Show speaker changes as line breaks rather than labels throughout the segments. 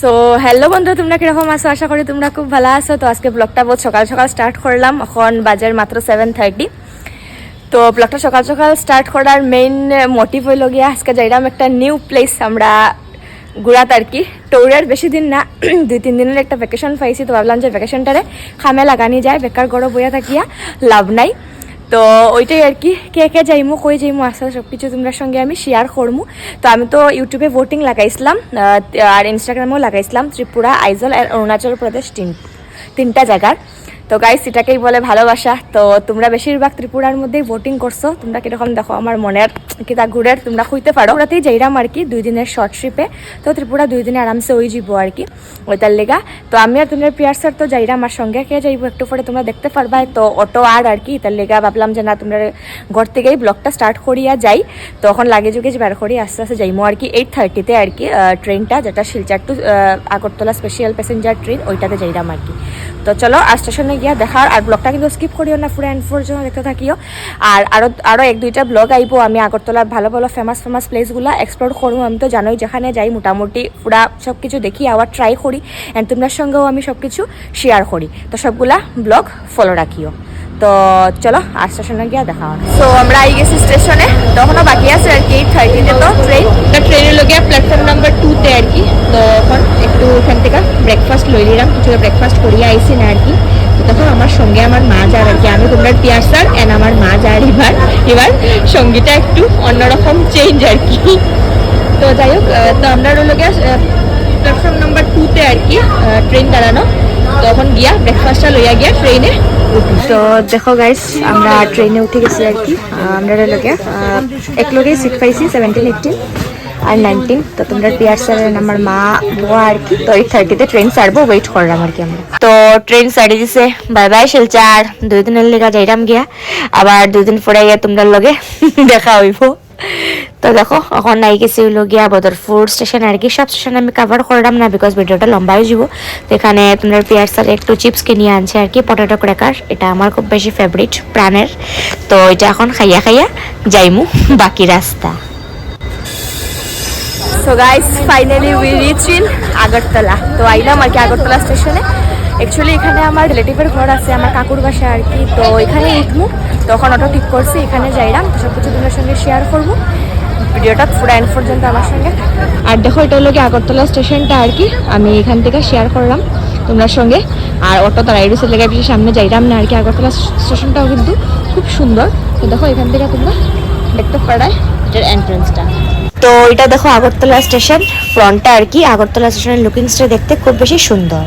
So hello বন্ধু, তোমরা কীরকম আছো? আশা করি তোমরা খুব ভালো আছো। তো আজকে ব্লগটা বহুত সকাল সকাল স্টার্ট করলাম। এখন বাজার মাত্র সেভেন থার্টি তো ব্লগটা সকাল সকাল স্টার্ট করার মেইন মোটিভ হইল গিয়া আজকে যাইলাম একটা নিউ প্লেস আমরা ঘুরাত আর কি। টৌরের বেশি দিন না, দুই, তিন দিনের একটা ভ্যাকেশন পাইছি। তো ভাবলাম যে ভ্যাকেশনটারে খামে লাগানি যায়, বেকার গড় বইয়া থাকিয়া লাভ নাই। তো ওইটাই আর কি। কে কে যাইমু, কই যাইমু আস্তে সব কিছু তোমরা সঙ্গে আমি শেয়ার করমু। তো আমি তো ইউটিউবে ভোটিং লাগাইছিলাম আর ইনস্টাগ্রামেও লাগাইছিলাম ত্রিপুরা, আইজল, আর অরুণাচল প্রদেশ তিন তিনটা জায়গার। তো গাইস এটাকেই বলে ভালোবাসা। তো তোমরা বেশিরভাগ ত্রিপুরার মধ্যেই ভোটিং করছ। তোমরা কীরকম দেখো, আমার মনের কিতা ঘুরের, তোমরা খুঁজতে পারো। ওরাতেই যাইরাম আর কি, দুই দিনের শর্ট ট্রিপে তো ত্রিপুরা দুই দিনে আরামসে ওই যাব আর কি, ওইটার লেগা। তো আমি আর তোমার পিয়ার স্যার তো যাইরা আমার সঙ্গে কে যাইবো একটু পরে তোমরা দেখতে পারবা তো অটো আর আর কি তার লেগা ভাবলাম যে না, তোমরা ঘর থেকেই ব্লগটা স্টার্ট করিয়া যাই। তখন লাগেজ উগেজ বের করি, আস্তে আস্তে যাইমো আর কি। এইট থার্টিতে আর কি ট্রেনটা যেটা Silchar to Agartala special passenger train ওইটাতে যাইরাম আর কি। তো চলো, আর স্টেশনে গিয়া দেখার, আর ব্লগটা কিন্তু স্কিপ করিও না ফুড অ্যান্ড ফোর জন্য দেখতে থাকিও। আর আরও আরও এক দুইটা ব্লগ আইব আমি আগরতলার ভালো ভালো ফেমাস ফেমাস প্লেসগুলো এক্সপ্লোর করব। আমি তো জানোই, যেখানে যাই মোটামুটি পুরা সব কিছু দেখি, আবার ট্রাই করি। অ্যান্ড তোমার সঙ্গেও আমি সব কিছু শেয়ার করি। তো সবগুলা ব্লগ ফলো রাখিও। তো চলো, আর স্টেশনে গিয়া দেখা হবে। তো আমরা আই গেছি স্টেশনে, তখনও বাকি আছে আর কি এইট থার্টিতে তো ট্রেন তো ট্রেনের লগে প্ল্যাটফর্ম নাম্বার টুতে আর কি, তো এখন একটু ওখান থেকে ব্রেকফাস্ট লই নিলাম, কিছু ব্রেকফাস্ট করিয়ে আইসি না আর কি। তখন আমার সঙ্গে আমার মা যার আর কি, আমি তোমরা পিয়ার স্যার অ্যান্ড আমার মা যার এবার এবার সঙ্গীটা একটু অন্যরকম চেঞ্জ আর কি। তো যাই হোক তো আমরা গিয়া প্ল্যাটফর্ম নাম্বার টুতে আর কি ট্রেন দাঁড়ানো। তখন গিয়া ব্রেকফাস্টটা লইয়া গিয়া ট্রেনে তো দেখো গাইস আমরা ট্রেনে উঠে গেছি আর কি। আমরা লগে এক লগে সিট পাইছি সেভেন্টিন এইটিন আর নাইনটিন তো তোমরা পিয়ার স্যার আমার মা বুয়া আর কি, তো এইট থার্টিতে ট্রেন ছাড়বো ওয়েট করলাম আর কি আমরা। তো ট্রেন ছাড়ি দিছে বাই বাই শিলচার। দুই দিনের লেগা যাইরাম গিয়া। আবার দুই দিন পরে গিয়া তোমরা লগে দেখা হইব। তো দেখো, এখন নাই গেছি হইল গিয়া বদরপুর স্টেশন আর কি। সব স্টেশন আমি কাভার করলাম না বিকজ ভিডিওটা লম্বা হয়ে যাব। তো এখানে তোমরা পিয়ার স্যার একটু চিপস কিনে আনছে আর কি পটেটো ক্র্যাকার এটা আমার খুব বেশি ফেভারিট প্রাণের। তো এটা এখন খাইয়া খাইয়া যাইমু বাকি রাস্তা। So guys finally we reach in Agartala তো আইলাম আর কি আগরতলা স্টেশনে অ্যাকচুয়ালি এখানে আমার রিলেটিভের ঘর আছে, আমার কাকুর বাসা আর কি। তো এখানে উঠবো তখন অটো ঠিক করছি, এখানে যাইলাম সব কিছু তোমার সঙ্গে শেয়ার করব। ভিডিওটা পুরো এন্ড পর্যন্ত আমার সঙ্গে। আর দেখো, এটা হলো কি আগরতলা স্টেশনটা আর কি। আমি এখান থেকে শেয়ার করলাম তোমার সঙ্গে। আর অটো তারা এডুসের লেগে বেশি সামনে যাইলাম না আর কি। আগরতলা স্টেশনটাও কিন্তু খুব সুন্দর। তো দেখো, এখান থেকে তোমরা দেখতে পারায় এটার এন্ট্রেন্সটা তো এটা দেখো আগরতলা স্টেশন ফ্রন্টটা আর কি। আগরতলা স্টেশনের লুকিংসটা দেখতে খুব বেশি সুন্দর।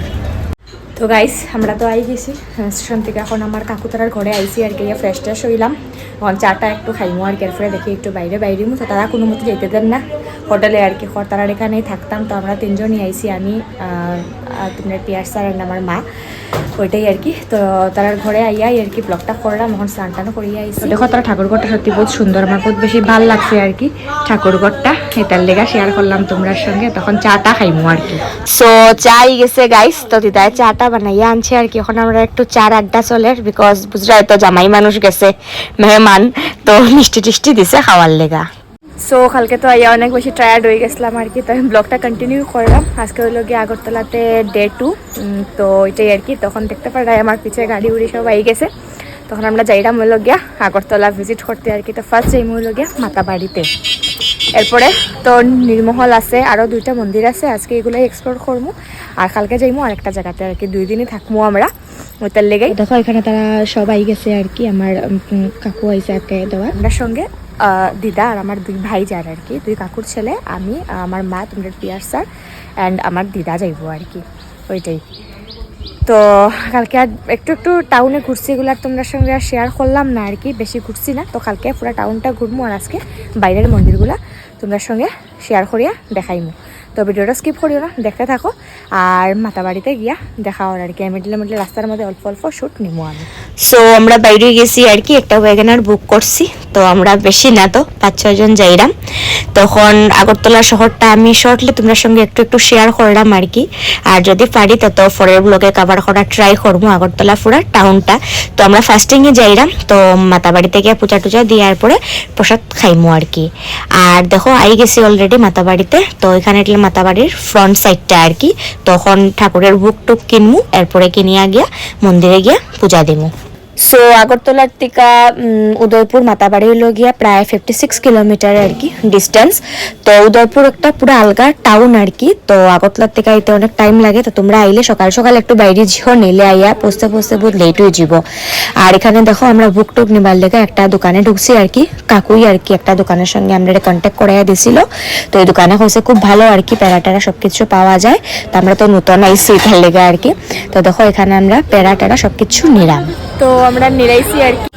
তো গাইস আমরা তো আই গেছি। স্টেশন থেকে এখন আমার কাকুতারার ঘরে আইসি আর কি ফ্রেশ ট্রেশ হইলাম। এখন চাটা একটু খাইমো আর কি এরপরে দেখি একটু বাইরে বাইরে তো তারা কোনো মতো যেতে দেন না। হোটেলে আর কি তারার এখানেই থাকতাম। তো আমরা তিনজনই আইসি আমি তোমার পিয়ার স্যার আর আমার মা। ওইটাই আর কি। তো তারার ঘরে আইয়াই আর কি ব্লগটা করলাম এখন স্নান টান করিয়ে আইসি দেখো তারা ঠাকুরঘরটা সত্যি বহুত সুন্দর আমার বহুত বেশি ভালো লাগছে আর কি ঠাকুরঘরটা। এটার লেগা শেয়ার করলাম তোমরার সঙ্গে তখন চাটা খাইমু আর কি। সো চাই গেছে গাইস তো দিদায় চাটা বানাইয়া আনছে আর কি। এখন আমরা একটু চার আড্ডা চলে বিকজ বুঝরা তো জামাই মানুষ গেছে মেহমান তো মিষ্টি টিষ্টি দিছে খাওয়ার লেগা। সো কালকে তো আইয়া অনেক বেশি টায়ার্ড হয়ে গেছিলাম আর কি তো আমি ব্লগটা কন্টিনিউ করলাম। আজকে হইল গিয়ে আগরতলাতে ডে টু তো এটাই আর কি। তখন দেখতে পারাই আমার পিছে গাড়ি উড়ি সব আই গেছে। তখন আমরা যাইলাম হইল গিয়া আগরতলা ভিজিট করতে আর কি। তো ফার্স্ট যাইম হইল গিয়া মাতা বাড়িতে এরপরে তো নির্মহল আছে আরও দুইটা মন্দির আছে আজকে এগুলোই এক্সপ্লোর করব আর কালকে যাইমু আরেকটা জায়গাতে আর কি দুই দিনই থাকব আমরা ওইটার লেগে দেখো এখানে তারা সব আই গেছে আর কি আমার কাকু আইসে আজকে দেওয়া। আমরা সঙ্গে দিদা আর আমার দুই ভাই যার আর কি, দুই কাকুর ছেলে, আমি, আমার মা, তোমরা পিয়ার স্যার অ্যান্ড আমার দিদা যাইবো আর কি, ওইটাই। তো কালকে আর একটু একটু টাউনে ঘুরছি এগুলো আর তোমরা সঙ্গে আর শেয়ার করলাম না আর কি, বেশি ঘুরছি না। তো কালকে পুরো টাউনটা ঘুরবো আর আজকে বাইরের মন্দিরগুলা তোমরা সঙ্গে শেয়ার করিয়া দেখাইমু। তো ভিডিওটা স্কিপ করিও না, দেখতে থাকো। আর মাতাবাড়িতে গিয়া দেখা হওয়ার আর কি মিডলে মিডলে রাস্তার মধ্যে অল্প অল্প শ্যুট নিবো আমি। সো আমরা বাইরে গেছি আর কি, একটা ওয়াগনার বুক করছি।
তো আমরা বেশি না তো, পাঁচ ছয়জন যাইরাম। তখন আগরতলা শহরটা আমি শর্টলি তোমার সঙ্গে একটু একটু শেয়ার করলাম আর কি। আর যদি পারি তত পরের ব্লগে কভার করার ট্রাই করব, আগরতলা পুরা টাউনটা তো আমরা ফার্স্টিংয়ে যাইরাম, তো মাতাবাড়িতে গিয়ে পূজা টুজা দেওয়ার পরে প্রসাদ খাইমু আর কি। আর দেখো, আই গেছি অলরেডি মাতাবাড়িতে তো এখানে এটলে মাতাবাড়ির ফ্রন্ট সাইডটা আর কি। তখন ঠাকুরের বুক টুক কিনমু, এরপরে কিনিয়া গিয়া মন্দিরে গিয়া পূজা দিমু। সো আগরতলার থেকে উদয়পুর মাতাবাড়ি হলো গিয়া প্রায় ফিফটি সিক্স কিলোমিটার আর কি ডিস্টেন্স তো উদয়পুর একটা পুরো আলগা টাউন আর কি তো আগরতলার থেকে আইতে অনেক টাইম লাগে তো তোমরা আইলে সকাল সকাল একটু বাইরে ঝিও নিলে আইয়া পৌঁছতে পৌঁছতে বহুত লেট হয়ে যাব আর এখানে দেখো আমরা বুক টুক নিবার লেগে একটা দোকানে ঢুকছি আর কি, কাকুই আর কি একটা দোকানের সঙ্গে আমরা কন্ট্যাক্ট করাইয়া দিছিল। তো এই দোকানে হয়েছে খুব ভালো আর কি প্যারা ট্যারা সবকিছু পাওয়া যায়। তো আমরা তো নতুন আইসি এখান লেগে আর কি। তো দেখো এখানে আমরা প্যারা ট্যারা সবকিছু নিলাম।
তো আমরা নিরাইছি আর কি।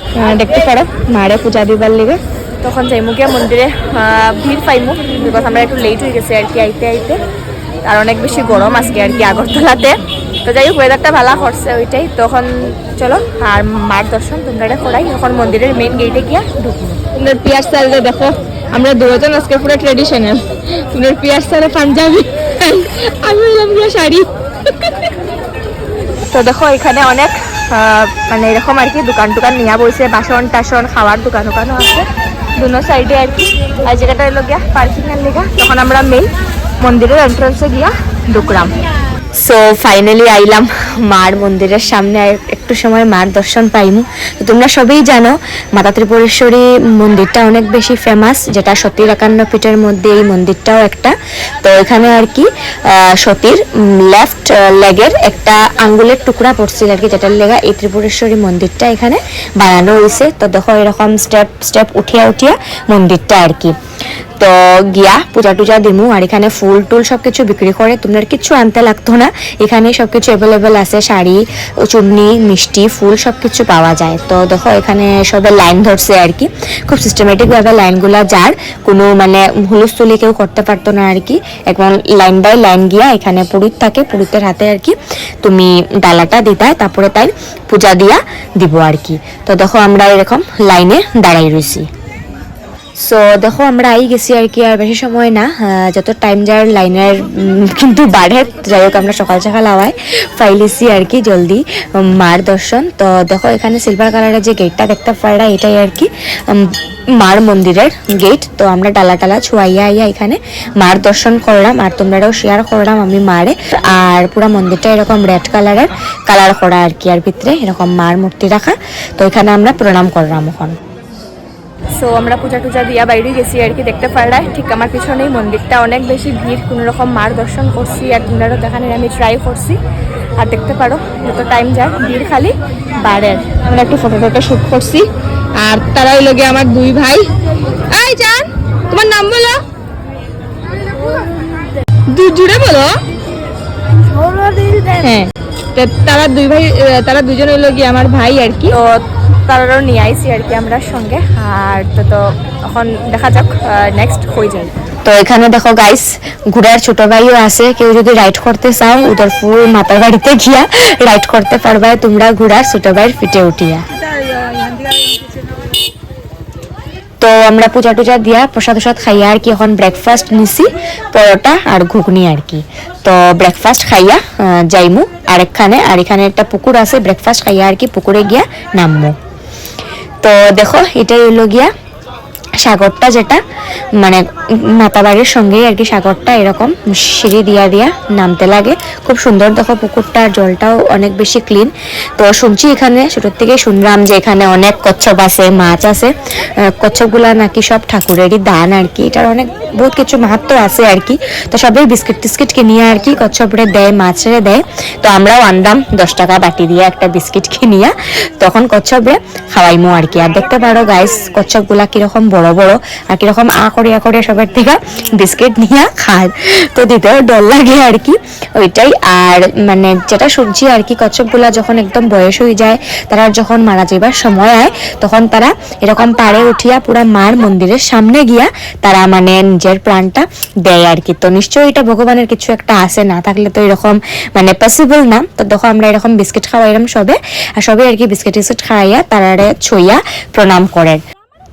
দেখতে পারো মারে পূজা দিবার লেগে। তখন যাইমু গিয়া মন্দিরে ভিড় পাইমু বিকজ আমরা একটু লেট হয়ে গেছে আর কি আইতে আইতে। আর অনেক বেশি গরম আজকে আর কি আগরতলাতে। তো যাই হোক ওয়েদারটা ভালো করছে ওইটাই। তখন চলো আর মার দর্শন তোমরা এটা করাই। এখন মন্দিরের মেন গেটে গিয়া ঢুকবো। তোমরা পিয়ার স্টাইলটা দেখো আমরা দুজন আজকে পুরো ট্রেডিশনাল তোমরা পিয়ার স্টাইলে পাঞ্জাবি আমি শাড়ি। তো দেখো এখানে অনেক মানে এরকম আর কি, দোকান টোকান নিয়ে বসে বাসন টাসন, খাওয়ার দোকান দোকানও আছে। দুনো সাইডে আর কি আর জায়গাটা এলো গিয়া পার্কিং এর লেগা। তখন আমরা মেইন মন্দিরের এন্ট্রান্সে গিয়া ঢুকলাম।
সো ফাইনালি আইলাম মার মন্দিরের সামনে একটু সময় মার দর্শন পাইমু। তো তোমরা সবাই জানো, মাতা ত্রিপুরেশ্বরী মন্দিরটা অনেক বেশি ফেমাস যেটা সতীর একান্ন পীঠের মধ্যে এই মন্দিরটাও একটা। তো এখানে আর কি সতীর লেফট লেগের একটা আঙ্গুলের টুকরা পড়ছিল আর কি, যেটার লেগা এই ত্রিপুরেশ্বরী মন্দিরটা এখানে বানানো হয়েছে তো দেখো, এরকম স্টেপ স্টেপ উঠিয়া উঠিয়া মন্দিরটা আর কি। তো গিয়া পূজা টুজা দিমু আর এখানে ফুল টুল সবকিছু বিক্রি করে তোমার কিচ্ছু আনতে লাগতো না। এখানে সবকিছু অ্যাভেলেবেল আছে, শাড়ি, চুন্নি, মিষ্টি, ফুল সবকিছু পাওয়া যায়। তো দেখো, এখানে সবে লাইন ধরছে আর কি। খুব সিস্টেমেটিক ভাবে লাইনগুলা যার। কোনো মানে হুলস্থুলি কেউ করতে পারতো না আর কি। একদম লাইন বাই লাইন গিয়া এখানে পুরুত থাকে, পুরুতের হাতে আর কি তুমি ডালাটা দিতায় তারপরে তাই পূজা দিয়া দিব আর কি। তো দেখো, আমরা এরকম লাইনে দাঁড়াই রয়েছি সো দেখো, আমরা আই গেছি আর কি, আর বেশি সময় না যত টাইম যার লাইনের কিন্তু বাড়ে। যাই হোক, আমরা সকাল সকাল আওয়ায় ফাইলেছি আর কি, জলদি মার দর্শন। তো, দেখো, এখানে সিলভার কালারের যে গেটটা দেখতে পারা, এটাই আর কি মার মন্দিরের গেট তো, আমরা ডালা টালা ছুয়াইয়া আইয়া এখানে মার দর্শন করলাম, আর তোমরাও শেয়ার করলাম আমি মারে। আর পুরো মন্দিরটা এরকম রেড কালারের কালার করা আর কি, আর ভিতরে এরকম মার মূর্তি রাখা। তো, এখানে আমরা প্রণাম করলাম এখন।
সো আমরা পূজা টুজা দিয়া বাইরে গেছি আর কি দেখতে পারলাই। ঠিক আমার পিছনেই মন্দিরটা। অনেক বেশি ভিড় কোনো রকম মার দর্শন করছি আর তোমরাও দেখানোর আমি ট্রাই করছি। আর দেখতে পারো যত টাইম যায় ভিড় খালি বাড়ের আমরা একটু ফটো টটো শ্যুট করছি। আর তারা হইল গিয়ে আমার দুই ভাই। এই জান তোমার নাম বলো? জুড়ে বলো। হ্যাঁ তারা দুই ভাই তারা দুজন হইল গিয়ে আমার ভাই আর কি। তো তারাও নিয়ে আইছি আর কি আমরা সঙ্গে। আর তো তো এখন দেখা যাক নেক্সট হয়ে যায়।
তো এখানে দেখো গাইস ঘোড়ার ছোট ভাইও আছে। কেউ যদি রাইড করতে চাও উদরপুর মাতার বাড়িতে গিয়া রাইড করতে পারবা। তোমরা ঘোড়ার ছোট ভাইয়ের ফিটে উঠিয়া। তো আমরা পূজা টুজা দিয়া প্রসাদ প্রসাদ খাইয়া আর কি এখন ব্রেকফাস্ট নিছি, পরোটা আর ঘুগনি আর কি। তো ব্রেকফাস্ট খাইয়া যাইমু। আর আরেকখানে আর এখানে একটা পুকুর আছে ব্রেকফাস্ট খাইয়া আর কি পুকুরে গিয়া নামমু। তো দেখো এটাই হলো গিয়া সাগরটা যেটা মানে মাতাবাড়ির সঙ্গেই আর কি সাগরটা এরকম, সিঁড়ি দিয়া দিয়া নামতে লাগে। খুব সুন্দর দেখো পুকুরটা আর জলটাও অনেক বেশি ক্লিন তো শুনছি এখানে, ছোটোর থেকে শুনলাম যে এখানে অনেক কচ্ছপ আছে, মাছ আছে। কচ্ছপগুলা নাকি সব ঠাকুরেরই দান আর কি। এটার অনেক, বহুত কিছু মাহাত্ম আছে আর কি। তো সবাই বিস্কিট টিস্কিট কিনিয়ে আর কি, কচ্ছপরে দেয়, মাছরে দেয়। তো আমরাও আনলাম, দশ টাকা বাটি দিয়ে একটা বিস্কিট কিনিয়া। তখন কচ্ছপরে খাওয়াইমো আর কি। আর দেখতে পারো গাইস কচ্ছপগুলা কীরকম বড় বড় বড় আর কীরকম আ করিয়া করিয়া সবার থেকে বিস্কিট নিয়ে খায়। তো দিতেও ডর লাগে আর কি, ওইটাই। আর মানে যেটা শুনছি আর কি, কচ্ছপগুলা যখন একদম বয়স হয়ে যায়, তারা যখন মারা যাবার সময় হয় তখন তারা এরকম পাড়ে উঠিয়া পুরা মার মন্দিরের সামনে গিয়া তারা মানে নিজের প্রাণটা দেয় আর কি। তো নিশ্চয়ই এটা ভগবানের কিছু একটা আছে, না থাকলে তো এরকম মানে পসিবল না। তো দেখো আমরা এরকম বিস্কিট খাওয়াইলাম সবে, আর সবে আর কি বিস্কিট টিস্কিট খাওয়াইয়া তারারে ছইয়া প্রণাম করেন।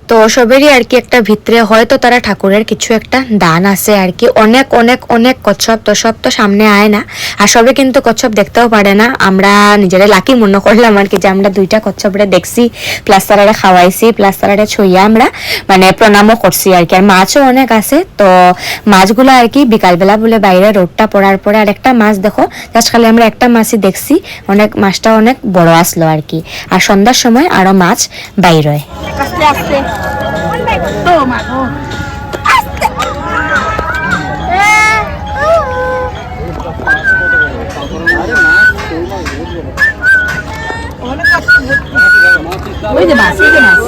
তো সবেরই আর কি একটা ভিতরে, হয়তো তারা ঠাকুরের কিছু একটা দান আছে আর কি। অনেক অনেক অনেক কচ্ছপ তো সব তো সামনে আয় না। আর সবে কিন্তু কচ্ছপ দেখতেও পারে না। আমরা নিজেরা লাকি মনে করলাম আর কি যে আমরা দুইটা কচ্ছপরে দেখছি প্লাস তারারে খাওয়াইছি প্লাস তারারে ছইয়া আমরা মানে প্রণামও করছি আর কি। আর মাছও অনেক আছে। তো মাছগুলো আর কি বিকালবেলা বলে বাইরে রোডটা পড়ার পরে আর একটা মাছ দেখো, জাস্ট খালি আমরা একটা মাছই দেখছি। অনেক, মাছটা অনেক বড় আসলো আর কি। আর সন্ধ্যার সময় আরও মাছ বাইর হয়।
আস্তে
ওই যে মাছ ওই যে মাছ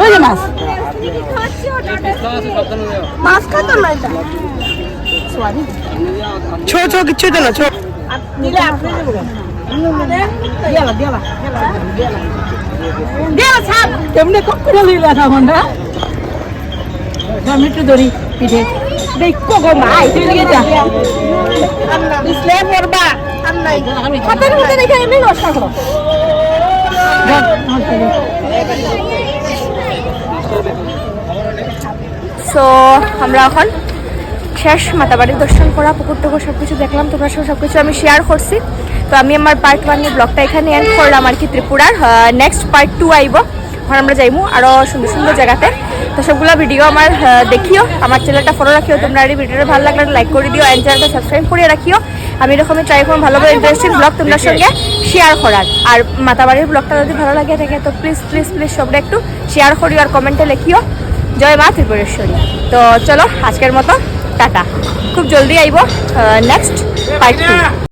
ওই যে মাছ মাছ খাতো না এটা
ছো ছো কিচ্ছু তো না ছো
দিলে আপনি দেবো দিয়ালা দিয়ালা দিয়ালা ছাপ কেমনে কম করে লইলা তখন না একটু ধরি পিঠে। দেখো গো তুই দিকে যা। পড়বা হাতের মধ্যে রেখে এমনি নষ্ট করো
সো আমরা এখন শেষ মাতাবাড়ির দর্শন করা পুকুর টুকুর সব কিছু দেখলাম তোমরা সব সব কিছু আমি শেয়ার করছি। তো আমি আমার পার্ট ওয়ান ব্লগটা এখানে এন্ড করলাম আর কি ত্রিপুরার। নেক্সট পার্ট টু আইব। এখন আমরা যাইমু আরও সুন্দর সুন্দর জায়গাতে। তো সবগুলো ভিডিও আমার দেখিও আমার চ্যানেলটা ফলো রাখিও। তোমরা এই ভিডিওটা ভালো লাগলে লাইক করে দিও অ্যান্ড চ্যানেলটা সাবস্ক্রাইব করে রাখিও। আমি এরকমই ট্রাই করুন ভালো ভালো ইন্টারেস্টিং ব্লগ তোমার সঙ্গে শেয়ার করার। আর মাতাবাড়ির ব্লগটা যদি ভালো লাগে থাকে তো প্লিজ প্লিজ প্লিজ সবটা একটু শেয়ার করিও আর কমেন্টে লিখিও। জয় মা ত্রিপুরেশ্বরী। তো চলো আজকের মতো টাটা। খুব জলদি আইব নেক্সট পার্ট